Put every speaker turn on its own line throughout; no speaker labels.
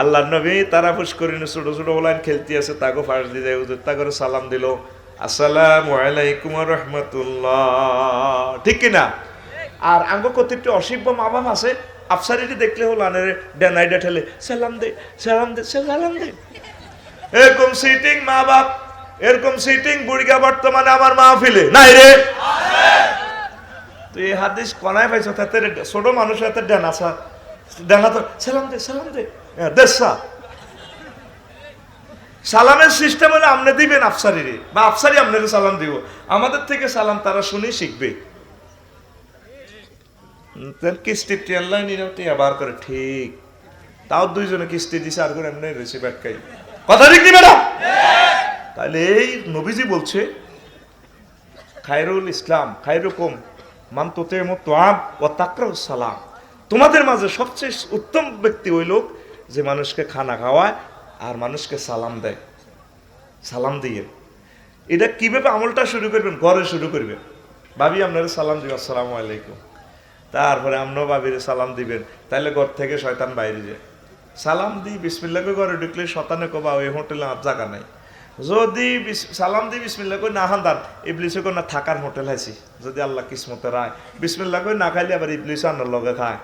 আল্লাহ নবী তারা করিনি ছোট ছোট ওলাইন খেলতে আছে তাকে ফাঁস দিয়ে যায় হুজুর তা করে সালাম দিল। আসসালামু আলাইকুম রহমতুল্লাহ। ঠিক কিনা? আর আঙ্গ কতিরটি অসিব্য মা বাপ আছে, আফসারিটি দেখলে হলো আনের ডেনাইডা ঠেলে, সালাম দে সালাম দে সালাম দে। এরকম সিটিং মা বাপ এরকম সিটিং বুড়িগা বর্তমানে আমার মাহফিলে, নাই রে? তুই হাদিস কনায় পাইছ, তাতে ছোট মানুষ হাতে ডেনা সা ডেনা তো, সালাম দে সালাম দে। হ্যাঁ, দেশা সালামের সিস্টেম হলে আপনি দিবেন আফসারিরে বা আফসারি আপনাকে সালাম দিব। আমাদের থেকে সালাম তারা শুনে শিখবে। তার কিস্তি ট্রেন লাইন টিয়া করে ঠিক। তাও দুইজনে কিস্তি দিছে আর করে এমনি রয়েছে ব্যাটকাই কথা ঠিক না তাহলে এই নবীজি বলছে খায়রুল ইসলাম খায়রুকুম মান তোতে তোয়াব ও তাকরাউস সালাম। তোমাদের মাঝে সবচেয়ে উত্তম ব্যক্তি ওই লোক যে মানুষকে খানা খাওয়ায় আর মানুষকে সালাম দেয়। সালাম দিয়ে। এটা কীভাবে আমলটা শুরু করবেন? ঘরে শুরু করবেন। ভাবি, আপনারা সালাম দিবেন আসসালামু আলাইকুম। তারপরে আমরাও ভাবিরে সালাম দিবেন। তাহলে ঘর থেকে শয়তান বাইরে যায়। সালাম দিই বিসমিল্লাকে ঘরে ঢুকলে শতানে কবা ওই হোটেলে আর জায়গা নাই। যদি সালাম দি বিসমিল্লা কই, না হান্দার, ইবলিসে কই না থাকার হোটেল আছি যদি আল্লাহ কিসমতে রায় বিসমিল্লা কই না খাইলে আবার ইবলিস আনার লগে খায়।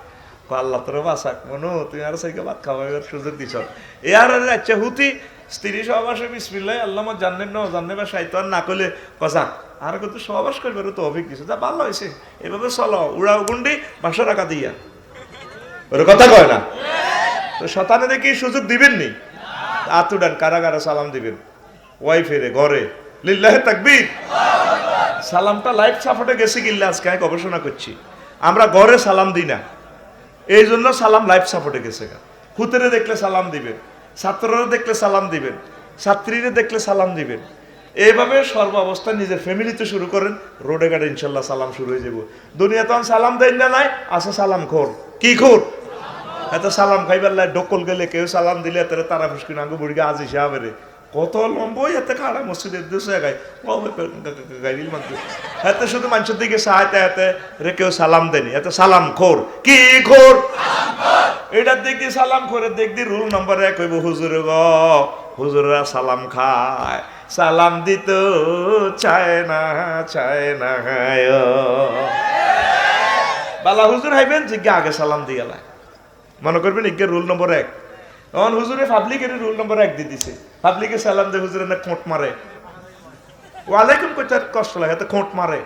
আল্লাহ তোর বাসাক মনু তুই আর সাইকে ভাত খাওয়াইবার সুযোগ দিছ। এ আর আচ্ছা হুতি, স্ত্রী সহবাসে বিসমিল্লাই আল্লাহ জানেন না জানে বা সাইতান না করলে কসা আর কিন্তু সহবাস করবে তো অভিজ্ঞ কিছু যা ভালো হয়েছে এভাবে চলো উড়া গুন্ডি বাসা রাখা দিয়া। ওর কথা কয় না? তো শতানে দেখি সুযোগ দিবেন নি? আতুডান কারা কারা সালাম দিবেন। ওয়াইফেরে ঘরে। লিল্লাহে তাকবীর। সালামটা লাইফ সাপোর্টে গেছে কিল্লা, আজকে গবেষণা করছি। আমরা ঘরে সালাম দিই না। এই জন্য সালাম লাইফ সাপোর্টে গেছে গা। হুতেরে দেখলে সালাম দিবেন, ছাত্ররা দেখলে সালাম দিবেন, ছাত্রীরা দেখলে সালাম দিবেন। এইভাবে সর্ব অবস্থা নিজের ফ্যামিলিতে শুরু করেন, রোডে ঘাটে ইনশাল্লাহ সালাম শুরু হয়ে যাব। দুনিয়া তখন সালাম দেন না নাই, আছে সালাম খোর। কি খোর? এত সালাম খাইবার লাই ডকল গেলে কেউ সালাম দিলে এত তারা ফুসকি নাঙ্গু বুড়িকে আজ রে। কত লম্বই এতে খাড়া মসজিদের গাই গাইল মানতে এতে শুধু মানুষের দিকে সাহায্য, এতে রে কেউ সালাম দেনি এত সালাম খোর। কি খোর? এটার দিক দিয়ে সালাম করে দেখ দি রুল নম্বর এক হইব হুজুর গ। হুজুররা সালাম খায়। সালাম দিত, চায় না চায় না বালা হুজুর হাইবেন জিজ্ঞা আগে সালাম দিয়ে মনে করবেন ইজ্ঞে রুল নম্বর এক। তখন হুজুরে পাবলিকের রুল নম্বর এক দিয়ে দিছে। পাবলিকে সালাম দে হুজুরে না খোঁট মারে। ওয়ালাইকুম কইতে কষ্ট লাগে তো খোঁট মারে।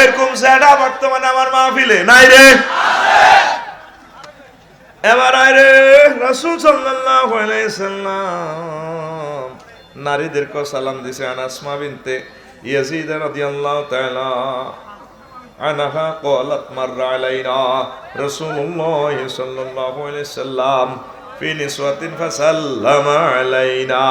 এরকম স্যাডা বর্তমানে আমার মাহফিলে নাই রে। এবার আরে রাসূল সাল্লাল্লাহু আলাইহি সাল্লাম নারীদেরকে সালাম দিছে আনাসমা বিনতে ইয়াজিদ রাদিয়াল্লাহু তাআলা عنها قالت مر علينا رسول الله صلى الله عليه وسلم في نسوة فسلم علينا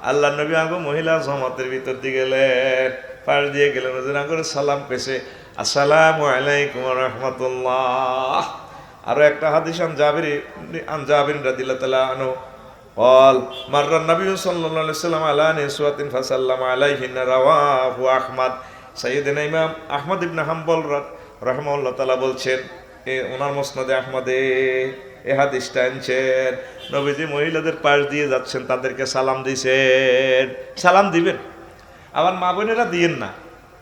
আল্লাহ নবী আগে মহিলা জমাতের ভিতর দিয়ে গেলেন পাশ দিয়ে গেলেন ওদের আগে সালাম পেছে আসসালামু আলাইকুম রহমতুল্লাহ আরো একটা হাদিস আন জাবির আন জাবির রাদিল্লাহ তাআলা আনহু قال مر النبي صلى الله عليه وسلم على نسوة فسلم عليهن رواه أحمد সাইয়েদিন ইমাম আহমদ ইবনে হাম্বল রহমাল্লাহ তালা বলছেন এ ওনার মসনদে আহমদে এ হাদিসটা আনছেন নবীজি মহিলাদের পাশ দিয়ে যাচ্ছেন তাদেরকে সালাম দিছেন। সালাম দিবেন? আবার মা বোনেরা দিয়েন না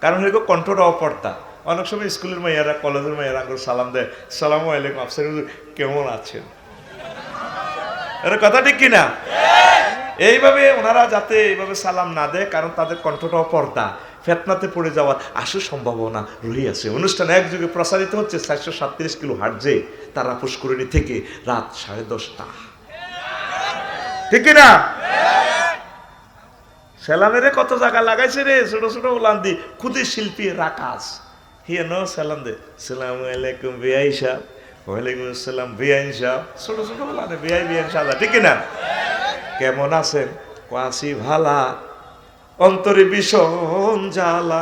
কারণ এরকম কণ্ঠটা অপর্তা। অনেক সময় স্কুলের মেয়েরা কলেজের মেয়েরা সালাম দেয় সালাম আলাইকুম আফসার কেমন আছেন? এর কথা ঠিক কিনা? এইভাবে ওনারা যাতে এইভাবে সালাম না দেয় কারণ তাদের কণ্ঠটাও পর্দা ফেতনাতে পড়ে যাওয়ার আশু সম্ভাবনা রয়েছে অনুষ্ঠান এক যুগে প্রসারিত হচ্ছে চারশো সাতত্রিশ কিলো হার্জে তারা পুষ্করিণী থেকে রাত সাড়ে দশটা। ঠিক না সেলামেরে কত জায়গা লাগাইছে রে? ছোট ছোট উলান দি খুদি শিল্পী রাকাজ হিয়ে ন সালাম দে। সালাম আলাইকুম বিআই সাহ। ওয়ালাইকুম আসসালাম বিআইন সাহ। ছোট ছোট উলানে বিআই বিআইন সাদা ঠিক না কেমন আছেন? কাশি ভালা? অন্তরে ভীষণ জ্বালা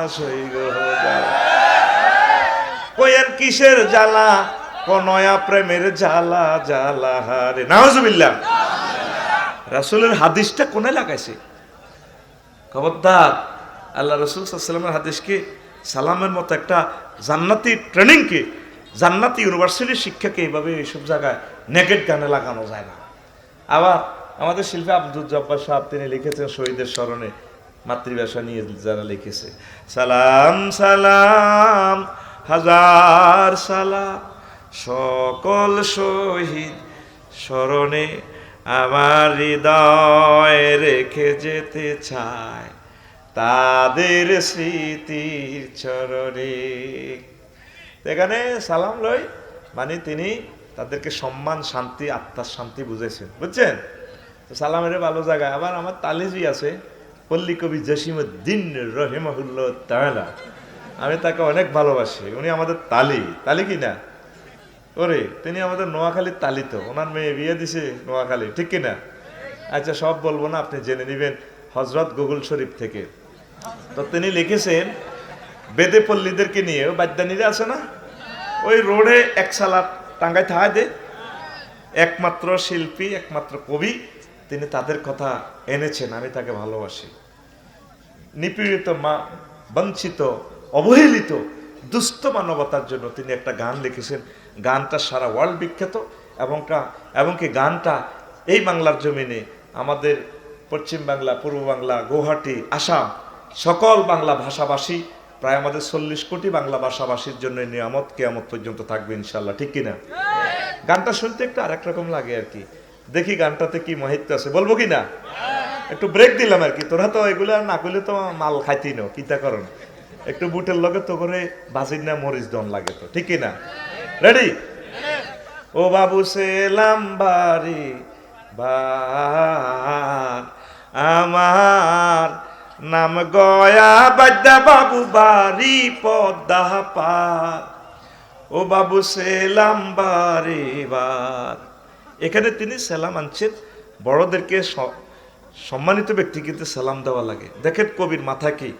কইয়ের কিসের জ্বালা? নয়া প্রেমের জ্বালা জ্বালা হারে। নাউজুবিল্লাহ। রাসূলের হাদিসটা কোনে লাগাইছে? খবরদার, আল্লাহ রসুল সাল্লামের হাদিসকে সালামের মতো একটা জান্নাতি ট্রেনিংকে, জান্নাতি ইউনিভার্সিটির শিক্ষাকে এইভাবে এইসব জায়গায় নেগেট গানে লাগানো যায় না। আবার আমাদের শিল্পী আব্দুল জব্বার সাহেব, তিনি লিখেছেন শহীদের স্মরণে মাতৃভাষা নিয়ে যারা লিখেছে। সালাম সালাম, হাজার সালাম। সকল শহীদ স্মরণে আমার হৃদয় রেখে যেতে চায়। তাদের স্মৃতির চরণে। এখানে সালাম লই মানে তিনি তাদেরকে সম্মান, শান্তি, আত্মার শান্তি বুঝেছেন। বুঝছেন? তো সালামের ভালো জায়গায় আবার আমার তালিজি আছে। পল্লী কবি জসিমুদ্দিন রহিমাহুল্লাহ তাহলা আমি তাকে অনেক ভালোবাসি। উনি আমাদের তালি। তালি কি না? ওরে, তিনি আমাদের নোয়াখালীর তালিত ওনার মেয়ে বিয়ে দিছে নোয়াখালী, ঠিক কি না? আচ্ছা সব বলব না, আপনি জেনে নেবেন হজরত গুগল শরীফ থেকে। তো তিনি লিখেছেন, বেদে পল্লীদেরকে নিয়ে বাদ্যানীরা আছে না? ওই রোডে এক সালাদ টাঙ্গাই থাকা দে। একমাত্র শিল্পী, একমাত্র কবি তিনি তাদের কথা এনেছেন আমি তাকে ভালোবাসি। নিপীড়িত মা বঞ্চিত অবহেলিত দুস্থ মানবতার জন্য তিনি একটা গান লিখেছেন। গানটা সারা ওয়ার্ল্ড বিখ্যাত এবং কা- এবং কি গানটা এই বাংলার জমিনে আমাদের পশ্চিম বাংলা পূর্ব বাংলা গুয়াহাটি আসাম সকল বাংলা ভাষাভাষী প্রায় আমাদের চল্লিশ কোটি বাংলা ভাষাভাষীর জন্য নিয়ামত কেয়ামত পর্যন্ত থাকবে ইনশাল্লাহ ঠিক কিনা? গানটা শুনতে একটা আরেক রকম লাগে আর কি। দেখি গানটাতে কি মাহিত্য আছে। বলব কি না? একটু ব্রেক দিলাম আর কি। তোরা তো এগুলো না করলে তো মাল খাইতি নো কিতা করন একটু বুটের লগে তো করে বাজির না মরিচ দন লাগে তো, ঠিক না? রেডি ও বাবু সেলাম বাড়ি বার আমার নাম গয়া বাদ্যা বাবু বাড়ি পদ্মা পার। ও বাবু সেলাম বারে বার এখানে তিনি সালাম আনছেন বড়দেরকে সম্মানিত ব্যক্তি কিন্তু সালাম দেওয়া লাগে। দেখেন কবির মাথা কি।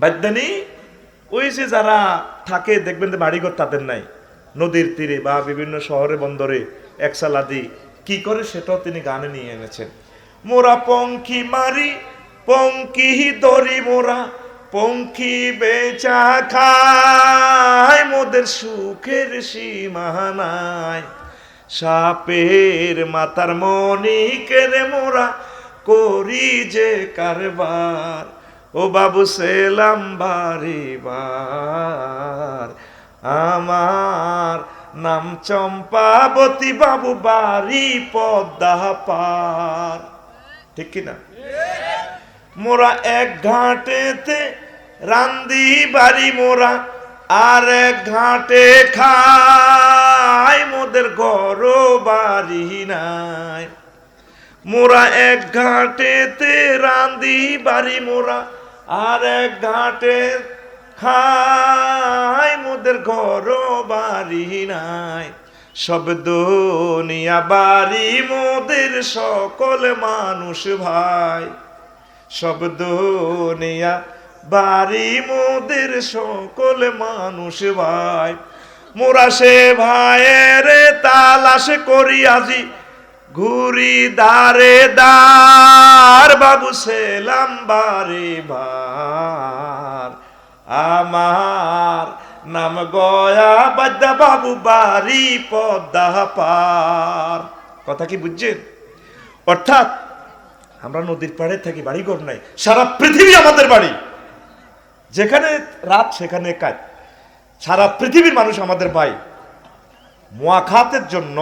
বাদ্যানি ওই যে যারা থাকে, দেখবেন যে বাড়িঘর তাদের নাই। নদীর তীরে বা বিভিন্ন শহরে, বন্দরে একসালাদি কি করে সেটাও তিনি গানে নিয়ে এনেছেন। মোরা পঙ্খি মারি পঙ্কি দরি মোরা, পঙ্খি বেচা খায়, মোদের সুখের সীমা নাই সাপের মাতার মনি কেড়ে মোরা করি যে কারবার। ও বাবু সেলাম বারে বার। আমার নাম চম্পাবতী বাবু বাড়ি পদ্মা পার। ঠিক কিনা? মোরা এক ঘাটেতে রান্দি বাড়ি মোরা আর ঘাটে খাই মোদের ঘর বাড়ি নাই। মোরা এক ঘাটেতে রান্দি বাড়ি, মোরা আর এক ঘাটে খাই মোদের ঘর বাড়ি নাই। সব দুনিয়া বাড়ি, মোদের সকল মানুষ ভাই। সব দুনিয়া বাড়ি মোদের সকল মানুষ ভাই। মোরা সে ভাইয়ের তালাশ করি আজি। ঘুরি দারে দার বাবু সেলাম বারে ভার। আমার নাম গয়া বাদ্যা বাবু বাড়ি পদ্মা পার। কথা কি বুঝছেন? অর্থাৎ আমরা নদীর পাড়ে থাকি বাড়ি ঘর নাই, সারা পৃথিবী আমাদের বাড়ি। যেখানে রাত, সেখানে কাজ। সারা পৃথিবীর মানুষ আমাদের ভাই। মোয়াখাতের জন্য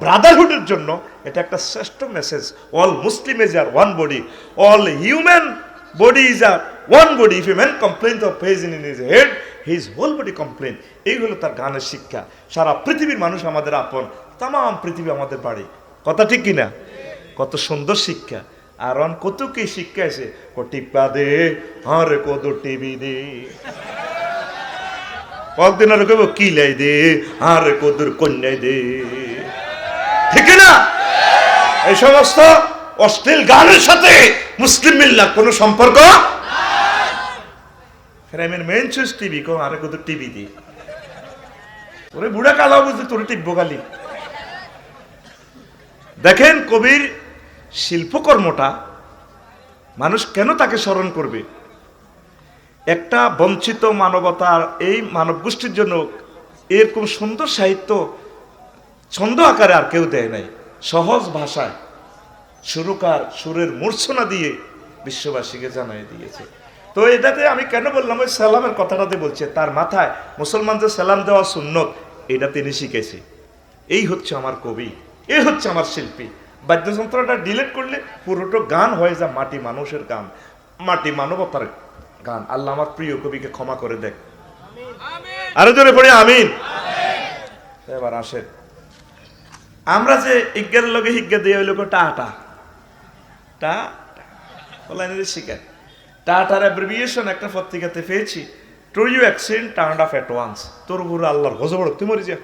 ব্রাদারহুডের জন্য এটা একটা শ্রেষ্ঠ message all Muslim is are one body all human body is are one body if a man complain of in is head his whole body complain এই হলো তার গানের শিক্ষা। সারা পৃথিবীর মানুষ আমাদের আপন। তাম পৃথিবী আমাদের বাড়ি। কথা ঠিক কিনা? কত সুন্দর শিক্ষা। আর অন কত কি শিক্ষা আছে টিপা দে আর কত টিভি দে। কয়েকদিন আর কইব, কিলাই দে আর কদুর কন্যাই দে। ঠিক না? এই সমস্ত অশ্লীল গানের সাথে মুসলিম মিল্লা কোনো সম্পর্ক ফ্রেমের মেন চুজ টিভি, কো আর কদুর টিভি দি। তোরে বুড়া কালা বুঝতে তোর টিপবো খালি। দেখেন কবির শিল্পকর্মটা মানুষ কেন তাকে স্মরণ করবে? একটা বঞ্চিত মানবতার এই মানব গোষ্ঠীর জন্য এরকম সুন্দর সাহিত্য ছন্দ আকারে আর কেউ দেয় নাই। সহজ ভাষায় সুরকার সুরের মূর্ছনা দিয়ে বিশ্ববাসীকে জানাই দিয়েছে। তো এটাতে আমি কেন বললাম? ওই সালামের কথাটাতে বলছে, তার মাথায় মুসলমানদের সালাম দেওয়া সুন্নত, এটা তিনি শিখেছে। এই হচ্ছে আমার কবি এই হচ্ছে আমার শিল্পী। বাদ্যযন্ত্রটা ডিলিট করলে পুরোটা গান হয়ে যায় মাটি মানুষের গান। মাটি মানবতার গান। আল্লাহ আমার প্রিয় কবিকে ক্ষমা করে দেখ। আরও জোরে পড়ি আমিন। এবার আসেন। আমরা যে ইজ্ঞার লগে হিজ্ঞা দিয়ে হইল টাটা টা অনলাইনে শিখেন টাটার অ্যাব্রিভিয়েশন একটা পত্রিকাতে পেয়েছি। To you accident turn off at once তোর উপরে আল্লাহর গজবড় তুই মরে যা।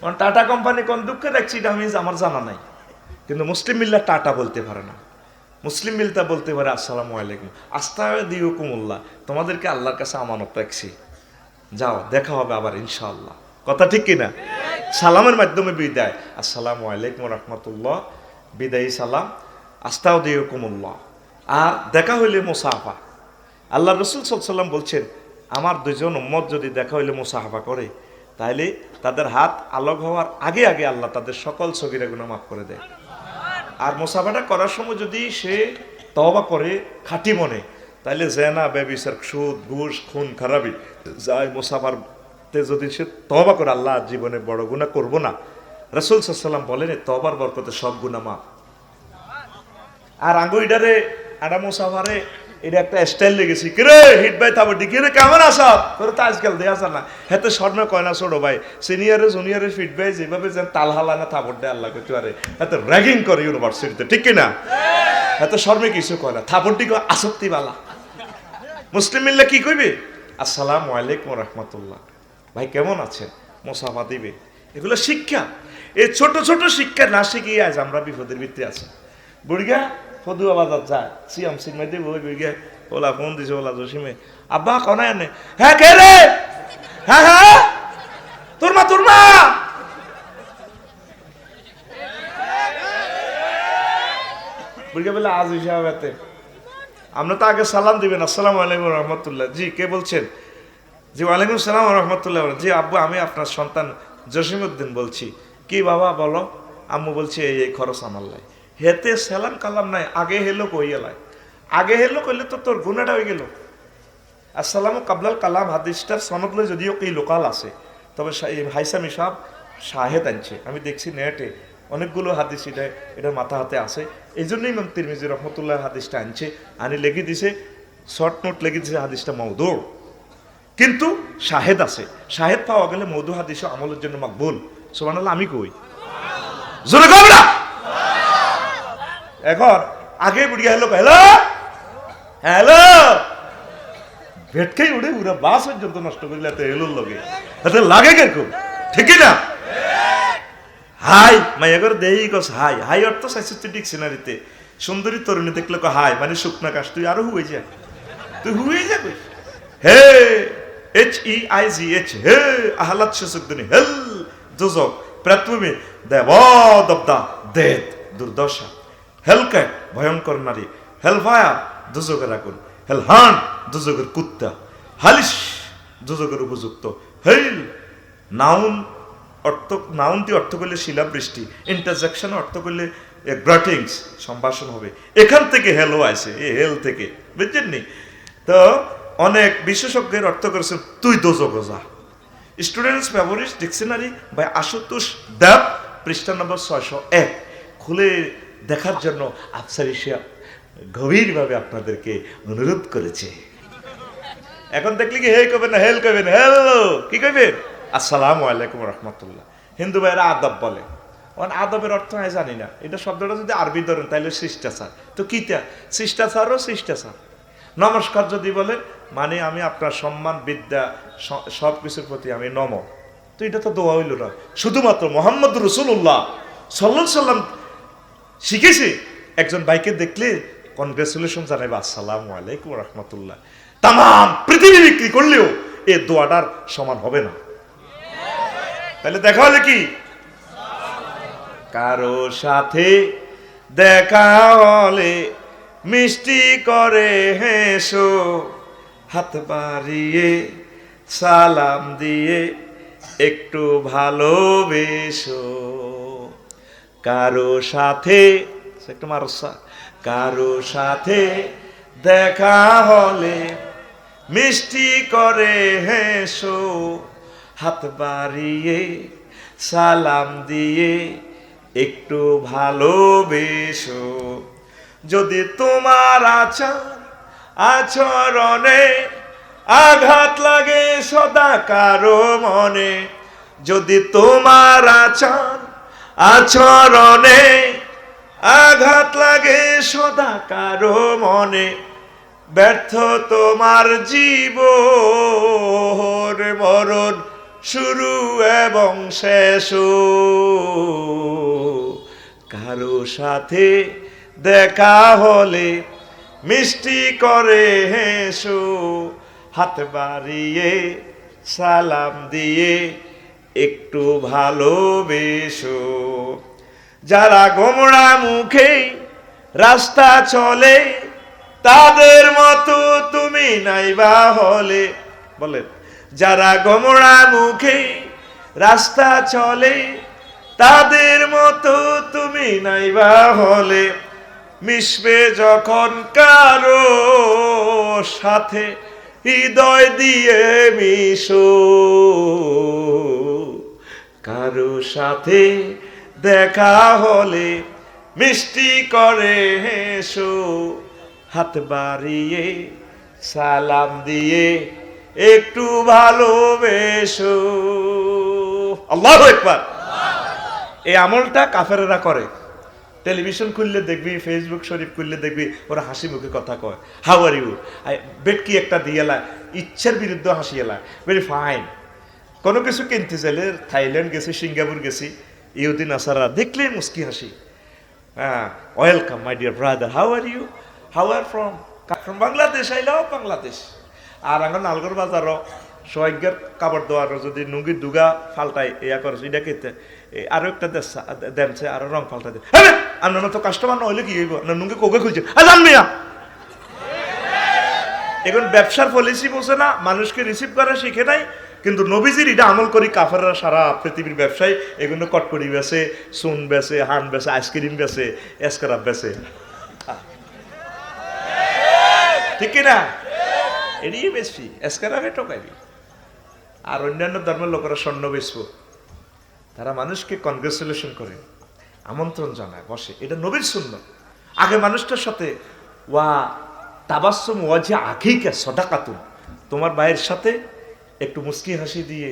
কারণ টাটা কোম্পানি কোন দুঃখের অ্যাক্সিডেন্ট আমি আমার জানা নাই। কিন্তু মুসলিম মিল্লা টাটা বলতে পারে না। মুসলিম মিলতা বলতে পারে, আসসালামু আলাইকুম। আস্তা দিও কুমুল্লাহ তোমাদেরকে আল্লাহর কাছে আমানত রাখছি। যাও, দেখা হবে আবার, ইনশাআল্লাহ। কথা ঠিক কিনা? সালামের মাধ্যমে বিদায়। আসসালামু আলাইকুম রহমতুল্লাহ। বিদায়ী সালাম। আস্তাও দিও কুমুল্লাহ আর দেখা হইলে মোসাফা আল্লাহ রসুল সাল্লাম বলছেন, আমার দুজন উম্মত যদি দেখা হইলে মোসাহাফা করে তাহলে তাদের হাত আলোক হওয়ার আগে আগে আল্লাহ তাদের সকল সগিরা গুণা মাফ করে দেয়। আর মোসাফাটা করার সময় যদি সে তবা করে খাটি মনে তাহলে জেনা ব্যবিচার সুদ ঘুষ, খুন, খারাপি যায় মোসাফার তে যদি সে তবা করে, আল্লাহ জীবনে বড় গুণা করব না। রসুল সাল্লাম বলেন তবার বরকতে সব গুণা মাফ। আর আঙ্গুইডারে আডা মোসাফারে এটা একটা স্টাইল লেগেছি। কিরে হিট ভাই থাবো ডিকি রে কেমন আসা তোর তো আজকাল দেয়া আসা না হেতে স্বর্ণ কয় না ছোট ভাই। সিনিয়রে জুনিয়রে ফিট ভাই যেভাবে যেন তাল হালা না থাবর দেয় আল্লাহ কিছু আরে হেতে র্যাগিং করে ইউনিভার্সিটিতে ঠিক কিনা? হেতে শর্মে কিছু কয় না। থাবর দিকে আসক্তি বালা মুসলিম মিল্লা কি কইবে? আসসালামু আলাইকুম রহমতুল্লাহ। ভাই, কেমন আছেন? মোসাফা দিবে। এগুলো শিক্ষা। এই ছোট ছোট শিক্ষা না শিখিয়ে আজ আমরা বিপদের ভিত্তি আছি। বুড়িগা ফদুয়া বাজার যায় সিয়াম ওই ওলা ফোন দিছে, ওলা জসিমে। আব্বা হ্যাঁ হ্যাঁ হ্যাঁ? বুড়িগা বলে আজ হিসাবে আমরা তো আগে সালাম দিবেন আসসালামু আলাইকুম রহমতুল্লাহ। জি, কে বলছেন? জি, ওয়ালাইকুম সালাম রহমতুল্লাহ। জি, আব্বু, আমি আপনার সন্তান জসিমউদ্দিন বলছি। কি বাবা, বলো? আম্মু বলছি, এই এই খরচ আমার লাই। হেতে সালাম কালাম নাই, আগে হেলো কই এলাই? আগে হেলো কইলে তো তোর গুণাটা হয়ে গেল। আসসালামু কাবলাল কালাম, হাদিসটার সনদ লই যদিও কি লোকাল আছে, তবে হাইসামি সাহেব শাহেদ আনছে। আমি দেখছি নেটে অনেকগুলো হাদিস এটা এটার মাথা হাতে আছে। এই জন্যই ইমাম তিরমিজি রহমতুল্লাহ হাদিসটা আনছে। আনি লেগে দিছে, শর্ট নোট লেগে দিছে হাদিসটা মৌদৌ কিন্তু শাহেদ আছে। শাহেদ পাওয়া গেলে মধু হাদিস আমলের জন্য মাকবুল। সোমান আমি কই? জোরে না এখন আগে বুড়িয়া হ্যালো হ্যালো হ্যালো, ভেটকেই উড়ে উড়ে বাস পর্যন্ত নষ্ট করলে এত এলোর লগে। এত লাগে কেরকম? ঠিকই না? হাই মাইয়া করে দেই কস, হাই হাই অর্থ সাইসিস্টি ডিকশনারিতে। সুন্দরী তরুণী দেখলে হাই মানে শুকনা কাশ, তুই আরও হুয়ে যা, তুই হুয়ে যা কই? হে H E I G H হে, আহলাদ শেষুদ্দিনী হেল যোজক প্রাথমিক দেব, দব্দা, দেদ, দুর্দশা। হেলক্যাট ভয়ঙ্কর নারী। হেলফায়ার, দুযোগের আগুন। হেলহান, দুযোগের কুত্তা। হালিশ, দুযোগের উপযুক্ত। হেল নাউন অর্থ, নাউনটি অর্থ করলে শিলাবৃষ্টি ইন্টারজেকশন অর্থ করলে গ্রাটিংস সম্ভাষণ হবে। এখান থেকে হেলো আছে এ হেল থেকে, বুঝছেন নি? তো, অনেক বিশেষজ্ঞের অর্থ করেছেন, তুই দোজো গোজা students memories dictionary by Ashutosh Deb পৃষ্ঠা নম্বর ছয়শো এক। খুলে দেখার জন্য আফসার এশিয়া গভীরভাবে আপনাদেরকে অনুরোধ করেছে। এখন দেখলি কি, হে কবেন, হেল কবেন হ্যালো কি কবেন আসসালামু আলাইকুম রহমতুল্লাহ। হিন্দু ভাইয়েরা আদব বলে। অন আদবের অর্থ আমি জানি না। এটা শব্দটা যদি আরবি ধরেন তাহলে শিষ্টাচার। তো কিটা শিষ্টাচারও শিষ্টাচার। নমস্কার যদি বলেন মানে আমি আপনার সম্মান, বিদ্যা সব কিছুর প্রতি আমি নম। তো এটা তো দোয়া হইল না। শুধুমাত্র মোহাম্মদ রসুল্লাহ সাল্লাহ সাল্লাম শিখেছি। একজন বাইকে দেখলে কনগ্রেচুলেশন জানাইবা, আসসালামু আলাইকুম রহমতুল্লাহ। তাম পৃথিবী বিক্রি করলেও এ দোয়াটার সমান হবে না। তাহলে দেখা হলে কি? কারও সাথে দেখা হলে মিষ্টি করে হেসো, হাত বাড়িয়ে সালাম দিয়ে একটু ভালোবেসো। কারও সাথে একটু মারসা কারও সাথে দেখা হলে মিষ্টি করে হেসো, হাত বাড়িয়ে সালাম দিয়ে একটু ভালোবেসো। যদি তোমার আচার, আচরণে আঘাত লাগে সদা কারও মনে, যদি তোমার আচার আচরণে আঘাত লাগে সদা কারও মনে। ব্যর্থ তোমার জীবন মরণ শুরু এবং শেষ। কারও সাথে দেখা হলে মিষ্টি করে হেসো। হাত বাড়িয়ে সালাম দিয়ে একটু ভালোবেসো। যারা গোমড়া মুখে রাস্তা চলে, তাদের মতো তুমি নাইবা হলে। বলেন, যারা গোমড়া মুখে রাস্তা চলে, তাদের মতো তুমি নাইবা হলে। মিশবে যখন কারও সাথে, হৃদয় দিয়ে মিশো। কারও সাথে দেখা হলে মিষ্টি করে হেসো। হাত বাড়িয়ে সালাম দিয়ে একটু ভালোবেসো। আল্লাহ একবার এই আমলটা কাফেরেরা করে। টেলিভিশন খুললে দেখবি, ফেসবুক শরীফ খুললে দেখবি, ওরা হাসি মুখে কথা কয়। হাউ আর ইউ বেটকি একটা দিয়েলা ইচ্ছার বিরুদ্ধে হাসিয়েলা ভেরি ফাইন কোনো কিছু কিনতে চাইলে থাইল্যান্ড গেছি, সিঙ্গাপুর গেছি ইহুদি নাসারা দেখলে মুস্কি হাসি। হ্যাঁ welcome my dear brother how are you how are from from Bangladesh I love Bangladesh. আর আমার নালগর বাজারও সৈজ্ঞের কাপড় দেওয়ার যদি নুঙ্গি দুগা ফাল্টাই ইয়া করে, এটা খেতে আরও একটা দেমছে আরও রং ফাল্টা দে। আপনার তো কাস্টমার নহলে কি হইব? না নুঙ্গি কোকে খুঁজছে জানবি না এখন ব্যবসার পলিসি বসে না, মানুষকে রিসিভ করা শিখে নাই কিন্তু নবীজির এটা আমল করি কাফাররা সারা পৃথিবীর ব্যবসায়, এগুলো কটকরি বেছে সুন বেছে হান বেছে আইসক্রিম বেছে এসকারাপ বেছে ঠিক কিনা? এড়িয়ে বেশি এসকারাপে টোকাইবি আর অন্যান্য ধর্মের লোকেরা স্বর্ণ বেচবো। তারা মানুষকে কনগ্রেচুলেশন করে, আমন্ত্রণ জানায়, বসে। এটা নবীর শূন্য আগে মানুষটার সাথে, ওয়া তাবাসম ওয়াজে আখিকা সদাকাতুন। তোমার ভাইয়ের সাথে একটু মুস্কি হাসি দিয়ে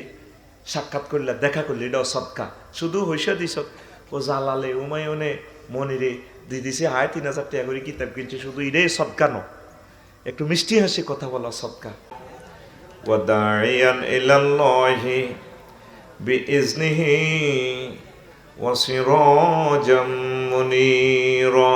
সাক্ষাৎ করলে দেখা করলে এটাও সৎকা শুধু হইসা দিস ও জালালে উমায়নে মনিরে দি দিছে হায় তিন হাজার টাকা করে কিতাব কিনছে শুধু এটাই সৎকা ন একটু মিষ্টি হাসি কথা বলা সৎকা وداعيا إلى الله بإذنه وسراجا منيرا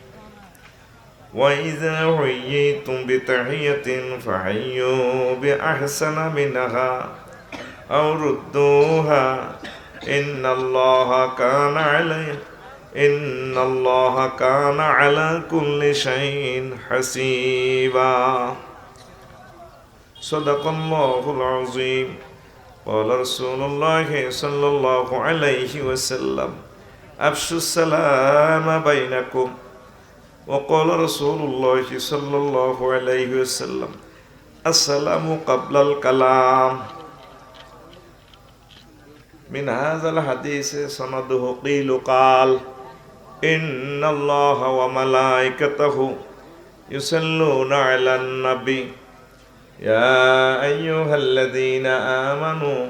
وإذا حييتم بتحية فحيوا بأحسن منها أو ردوها إن الله كان علي إن الله كان على كل شيء حسيبا. صدق الله العظيم. قال رسول الله صلى الله عليه وسلم أفشوا السلام بينكم وقال رسول الله صلى الله عليه وسلم السلام قبل الكلام. من هذا الحديث سنده قيل قال إن الله وملائكته يصلون على النبي. يا أيها الذين آمنوا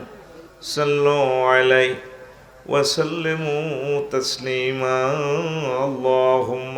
صلوا عليه وسلموا تسليما. اللهم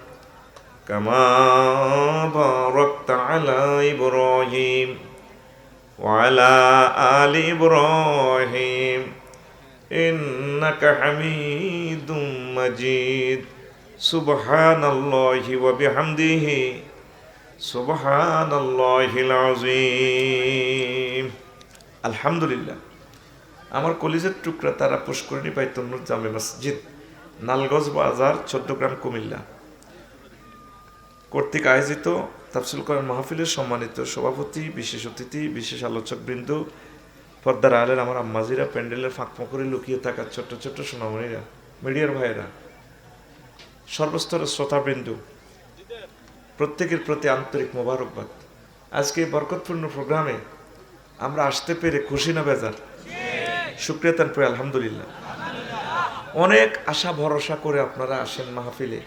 كما باركت على إبراهيم وعلى آل إبراهيم إنك حميد مجيد سبحان الله وبحمده سبحان الله العظيم আলহামদুলিল্লাহ আমার কলিজের টুকরা তারা পুষ্করিণী পাইতনুর জামে মসজিদ নালগঞ্জ বাজার চোদ্দ গ্রাম কুমিল্লা কর্তৃক আয়োজিত তাফসিল করার মাহফিলের সম্মানিত সভাপতি, বিশেষ অতিথি, বিশেষ আলোচক বৃন্দ পর্দার আলের আমার আম্মাজিরা, প্যান্ডেলের ফাঁক ফোঁকরে লুকিয়ে থাকা ছোট্ট ছোট্ট সোনামণিরা, মিডিয়ার ভাইয়েরা, সর্বস্তরের শ্রোতাবৃন্দু, প্রত্যেকের প্রতি আন্তরিক মোবারকবাদ। আজকে বরকতপূর্ণ প্রোগ্রামে আমরা আসতে পেরে খুশি না বেজার? সুক্রিয়াতান পরে আলহামদুলিল্লাহ। অনেক আশা ভরসা করে আপনারা আসেন মাহফিলে।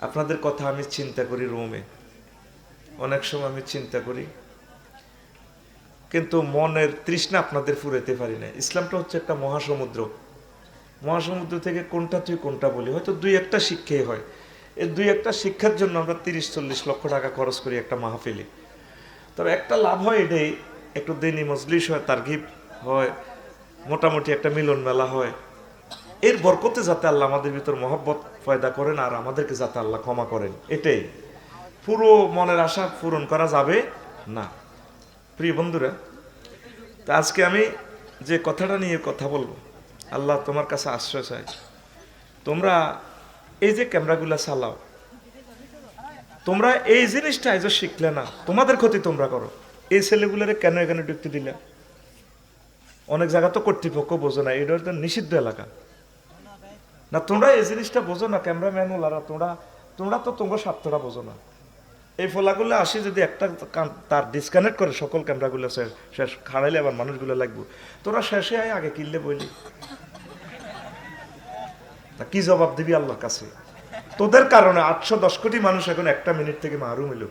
আপনাদের কথা আমি চিন্তা করি রুমে। অনেক সময় আমি চিন্তা করি। কিন্তু মনের তৃষ্ণা আপনাদের ফুরাইতে পারি না ইসলামটা হচ্ছে একটা মহাসমুদ্র। মহাসমুদ্র থেকে কোনটা তুই কোনটা বলি? হয়তো দুই একটা শিক্ষাই হয়। এই দুই একটা শিক্ষার জন্য আমরা তিরিশ, চল্লিশ লক্ষ টাকা খরচ করি একটা মাহফিলে। তবে একটা লাভ হয় এটাই। একটু দিনই মজলিস হয় তারঘিব হয়, মোটামুটি একটা মিলন মেলা হয়। এর বরকতে যাতে আল্লাহ আমাদের ভিতর মহব্বত পয়দা করেন আর আমাদেরকে যাতে আল্লাহ ক্ষমা করেন। এটাই। পুরো মনের আশা পূরণ করা যাবে না। প্রিয় বন্ধুরা, তা আজকে আমি যে কথাটা নিয়ে কথা বলব, আল্লাহ তোমার কাছে আশ্রয় চাই তোমরা এই যে ক্যামেরাগুলা চালাও, তোমরা এই জিনিসটা আজ শিখলে না। তোমাদের ক্ষতি তোমরা করো। এই ছেলেগুলোরে কেন এখানে ঢুকতে দিলে? অনেক জায়গা তো কর্তৃপক্ষ বোঝো না এটা নিষিদ্ধ এলাকা। না, তোমরা এই জিনিসটা বোঝো না, ক্যামেরাম্যান ওলারা, তোমরা তোমরা তো তোমরা স্বার্থটা বোঝো না। এই ফলাগুলো আসি যদি একটা তার ডিসকানেক্ট করে সকল ক্যামেরাগুলো শেষ শেষ, খাড়াইলে আবার মানুষগুলো লাগবে। তোরা শেষে আয়, আগে কিনলে বইলি তা কি জবাব দিবি আল্লাহর কাছে? তোদের কারণে আটশো দশ কোটি মানুষ এখন একটা মিনিট থেকে মারুম এলো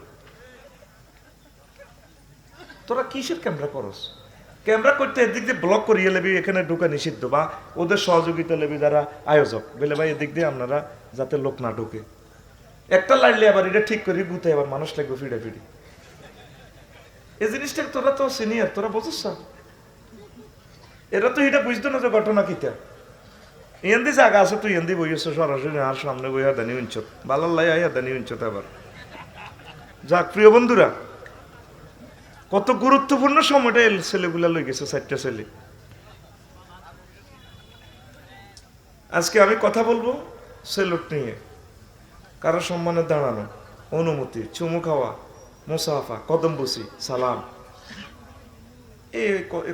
তোরা কিসের ক্যামেরা করস? ক্যামেরা করতে এদিক দিয়ে ব্লক করিয়ে লেবি, এখানে ঢুকা নিষিদ্ধ, বা ওদের সহযোগিতা লেবি যারা আয়োজক, বলে ভাই এদিক দিয়ে আপনারা যাতে লোক না ঢুকে। একটা লাইলে আবার এটা ঠিক করি বুতে আবার মানুষ লাগবে ফিডে ফিডি এই জিনিসটা তোরা তো সিনিয়র তোরা বুঝছিস এরা তো এটা বুঝতো না যে ঘটনা কিতা এন্দি জায়গা আছে তুই এন্দি বইয়েছ সরাসরি আর সামনে বইয়া দানি উঞ্চত ভালো লাই আইয়া দানি উঞ্চত আবার। যাক, প্রিয় বন্ধুরা কত গুরুত্বপূর্ণ সময়টা এই ছেলেগুলা লই গেছে চারটা ছেলে। আজকে আমি কথা বলব সেলুট নিয়ে। কারও সম্মানে দাঁড়ানো, অনুমতি, চুমু খাওয়া, মুসাফা, কদম বসি, সালাম। এই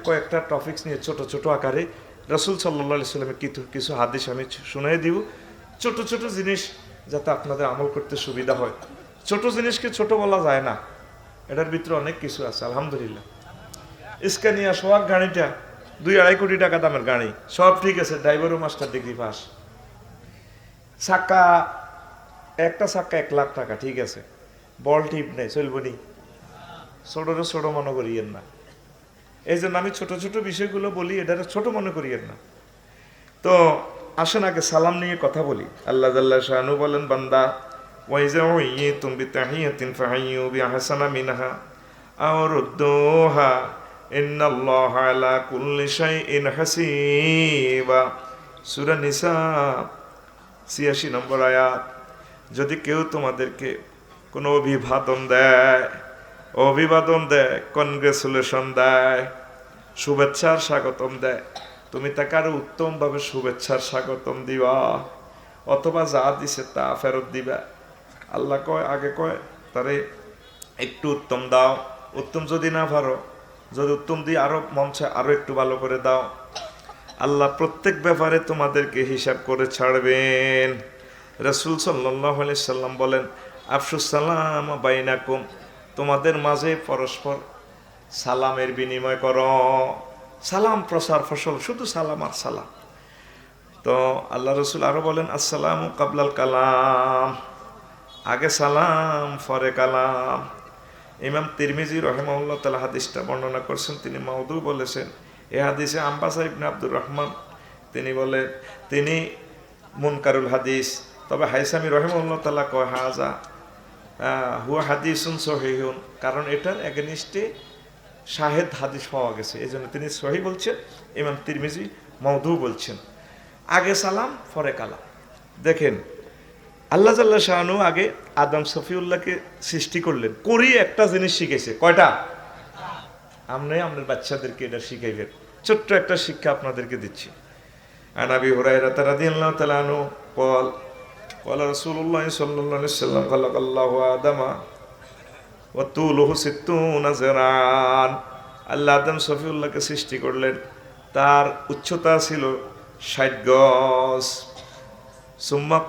কয়েকটা টপিকস নিয়ে ছোট ছোট আকারে রসুল সাল্লা সাল্লামের কিছু কিছু হাদিস আমি শুনাই দিব। ছোট ছোট জিনিস যাতে আপনাদের আমল করতে সুবিধা হয়। ছোট জিনিসকে ছোট বলা যায় না। এটার ভিতরে অনেক কিছু আছে, আলহামদুলিল্লাহ। স্কানিয়া সোহাগ গাড়িটা, দুই আড়াই কোটি টাকা দামের গাড়ি, সব ঠিক আছে ড্রাইভারও মাস্টার ডিগ্রি পাস চাক্কা একটা চাক্কা এক লাখ টাকা, ঠিক আছে। বল টিপ নেই, চলবো নি। ছোটরে ছোট মনে করিয়েন না। এই জন্য আমি ছোট ছোট বিষয়গুলো বলি এটা ছোট মনে করিয়েন না। তো আসেন আগে সালাম নিয়ে কথা বলি। আল্লাহ জাল্লাহ শাহানু বলেন, বান্দা ওয়াইজা ওইয়ে তুমি তাহিয়াতিন ফাহাইয়ু বিআহসানা মিনহা আও রুদ্দুহা ইন্নাল্লাহা আলা কুল্লি শাইইন হাসিবা সূরা নিসা 86 নম্বর আয়াত, যদি কেউ তোমাদেরকে কোনো অভিবাদন দেয় অভিবাদন দেয়, কনগ্রেচুলেশন দেয়, শুভেচ্ছার স্বাগতম দেয়, তুমি তাকে আরও উত্তমভাবে শুভেচ্ছার স্বাগতম দিবা, অথবা যা দিছে তা ফেরত দিবা আল্লাহ কয়, আগে কয়, তারে একটু উত্তম দাও। উত্তম যদি না পারো, যদি উত্তম দিয়ে আরও মঞ্চে আরও একটু ভালো করে দাও। আল্লাহ প্রত্যেক ব্যাপারে তোমাদেরকে হিসাব করে ছাড়বেন। রসুল সাল্লাহ সাল্লাম বলেন আফসুস সালাম বাইনাকুম। তোমাদের মাঝে পরস্পর সালামের বিনিময় কর। সালাম প্রসার ফসল, শুধু সালাম আর সালাম। তো আল্লাহ রসুল আরও বলেন, আসসালাম কাবলাল কালাম। আগে সালাম ফরে কালাম। ইমাম তিরমিজি রহেমাউল্লাহ তালা হাদিসটা বর্ণনা করছেন, তিনি মাউদু বলেছেন। এ হাদিসে আম্বাসা ইবনে আব্দুর রহমান, তিনি বলেন, তিনি মুনকারুল হাদিস, তবে হাইসামি রহেমাউল্লাহ তালা কয়, হাজা হুয়া হাদিসুন সহিহুন। কারণ এটার এগেনিস্টে শাহেদ হাদিস পাওয়া গেছে। এই জন্য তিনি সহি বলছেন, ইমাম তিরমিজি মৌদু বলছেন। আগে সালাম ফরে কালাম। দেখেন আল্লাহ জাল্লাহ শাহানু আগে আদম সফিউল্লাহকে সৃষ্টি করলেন করি একটা জিনিস শিখেছে কয়টা আপনি আপনার বাচ্চাদেরকে এটা শিখাইবেন ছোট্ট একটা শিক্ষা আপনাদেরকে দিচ্ছি আনাবি হুরাইরা রাদিয়াল্লাহু তাআলা আনহু قال قال رسول الله صلى الله عليه وسلم خلق الله آدم وطوله ستون زراعان আল্লাহ আদম সফিউল্লাহকে সৃষ্টি করলেন তার উচ্চতা ছিল ষাট গজ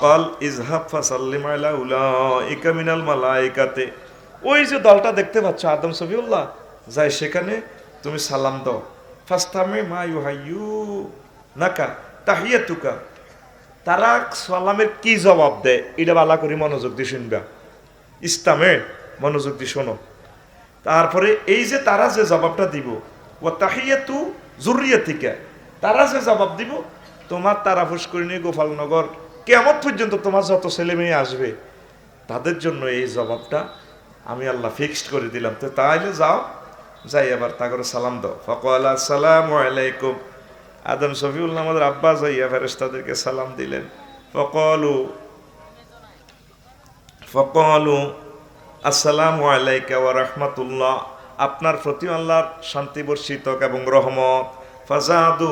কল মালাইকাতে। ওই যে দলটা দেখতে পাচ্ছ, আদম যাই সেখানে তুমি সালাম তারা সালামের কি জবাব দেয়? এটা বালা করে মনোযোগ দিয়ে শুনবা। ইসলামে মনোযোগ দিয়ে শোনো। তারপরে এই যে তারা যে জবাবটা দিব ও তাহিয়াতু জরুরিয়াতিকা, তারা যে জবাব দিব, তোমার তারা ফুসকরি নিয়ে গোপালনগর কেমন পর্যন্ত তোমার যত ছেলে মেয়ে আসবে, তাদের জন্য এই জবাবটা আমি আল্লাহ ফিক্সড করে দিলাম। তো তাইলে যাও, যাই আবার তা করে সালাম দাও। ফকল আসসালাম আলাইকুম। আদম শফিউল্লাহ আমাদের আব্বা যাইয়া ফেরেস্তাদেরকে সালাম দিলেন। ফকলু ফকলু আসসালামু আলাইকা ওয়া রাহমাতুল্লাহ। আপনার প্রতি আল্লাহর শান্তি বর্ষিত এবং রহমত। ফাজাদু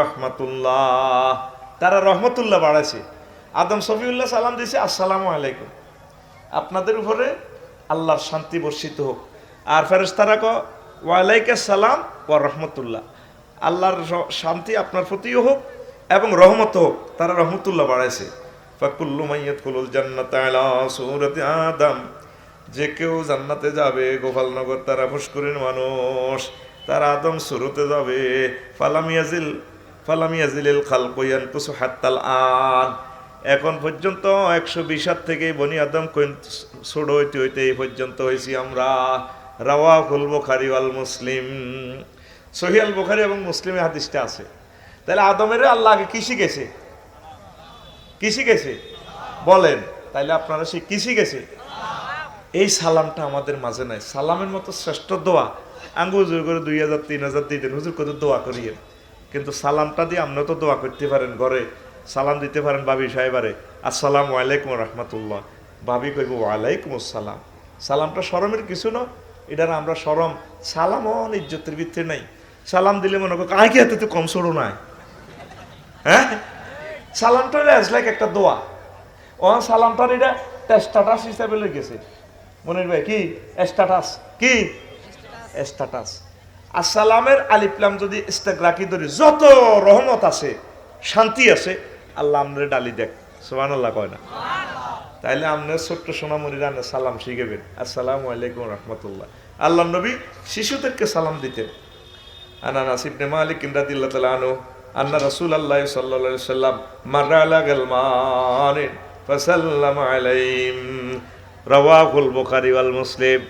রহমাতুল্লাহ। তারা রহমতুল্লাহ বাড়াইছে। আদম শফিউল্লাহ সালাম দিয়েছে, আসসালামু আলাইকুম। আপনাদের উপরে আল্লাহর শান্তি বর্ষিত হোক। আর ফেরেস্তারা ক সালাম ওয়া রহমতুল্লাহ। আল্লাহর শান্তি আপনার প্রতিও হোক এবং রহমত হোক, তারা রহমতুল্লাহ বাড়াইছে। ফাকুল্লু মাইয়াত কুলুল জান্নাত আলা সূরাতি আদম। যে কেউ জান্নাতে যাবে, গোপালনগর তারা পুষ্করির মানুষ, তারা আদম শুরুতে যাবে। ফালামিয়াজিল ফালামিয়াজিল খালকইয়ান কুসু হাত্তাল আন। এখন পর্যন্ত একশো বিশ হাত থেকে বনি আদম ছোট হইতে হইতে এই পর্যন্ত হয়েছি আমরা। রাওয়া কুল বুখারি আল মুসলিম। সহিয়াল বুখারি এবং মুসলিমের হাদিসটা আছে। তাহলে আদমের আল্লাহ আগে কি শিখেছে? কি শিখেছে? বলেন। তাইলে আপনারা সে কি শিখেছে? এই সালামটা আমাদের মাঝে নাই। সালামের মতো শ্রেষ্ঠ দোয়া। আঙ্গু হুজুর করে দুই হাজার, তিন হাজার, দিতেন। হুজুর কত দোয়া করিয়েন? কিন্তু সালামটা দিয়ে আপনিও তো দোয়া করতে পারেন ঘরে। সালাম দিতে পারেন বাবি সাহেবারে, আসসালামু আলাইকুম রহমতুল্লাহ। বাবি কইব, ওয়ালাইকুম আসসালাম। সালামটা শরমের কিছু না, এটার আমরা শরম অন ইজ্জতের ভিত্তি নাই। সালাম দিলে মনে করো কি এত তো কম সরো নাই? হ্যাঁ? সালামটা অ্যাজ লাইক একটা দোয়া। ও সালামটার এটা স্ট্যাটাস হিসাবে লেগেছে। মনির ভাই, কি? স্ট্যাটাস কি? স্ট্যাটাস আসসালামের আলিপ্লাম যদি ইস্তেকরাকি ধরি, যত রহমত আছে, শান্তি আছে আল্লাহ আমরে ডালি দেখ সোহান আল্লাহ কয় না। তাইলে আপনার ছোট্ট সোনামণি রান্না সালাম শিখেবেন। আসসালামু আলাইকুম রহমতুল্লাহ। আল্লাহ নবী শিশুদেরকে সালাম দিতেন। আনা নাসিব নে মালিক রাদিল্লাহু তাআলা আনহু, আন্না রাসূলুল্লাহ সাল্লাল্লাহু আলাইহি সাল্লাম মাররা আলা গালমান ফাসাল্লামা আলাইহিম। রাওয়াহুল বুখারী ওয়াল মুসলিম।